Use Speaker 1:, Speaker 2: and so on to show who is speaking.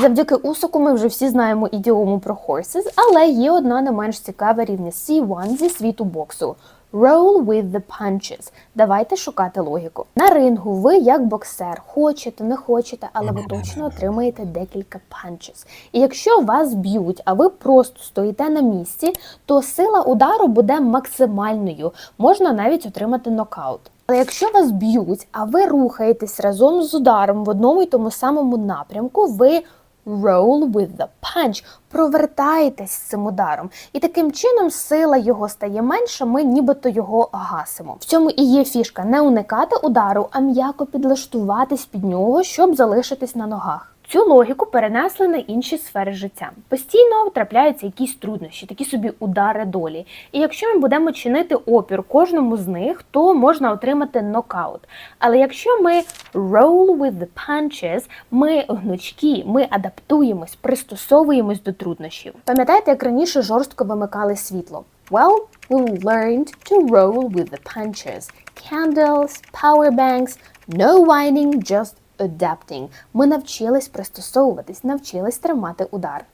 Speaker 1: Завдяки усоку ми вже всі знаємо ідіому про horses, але є одна не менш цікава рівня C1 зі світу боксу. Roll with the punches. Давайте шукати логіку. На рингу ви, як боксер, хочете, не хочете, але ви точно отримаєте декілька punches. І якщо вас б'ють, а ви просто стоїте на місці, то сила удару буде максимальною. Можна навіть отримати нокаут. Але якщо вас б'ють, а ви рухаєтесь разом з ударом в одному й тому самому напрямку, ви roll with the punch, провертаєтесь з цим ударом. І таким чином сила його стає менша, ми нібито його гасимо. В цьому і є фішка не уникати удару, а м'яко підлаштуватись під нього, щоб залишитись на ногах. Цю логіку перенесли на інші сфери життя. Постійно трапляються якісь труднощі, такі собі удари долі. І якщо ми будемо чинити опір кожному з них, то можна отримати нокаут. Але якщо ми roll with the punches, ми гнучкі, ми адаптуємось, пристосовуємось до труднощів. Пам'ятаєте, як раніше жорстко вимикали світло? Well, we learned to roll with the punches. Candles, power banks, no whining, just adapting. Ми навчились пристосовуватись, навчились тримати удар.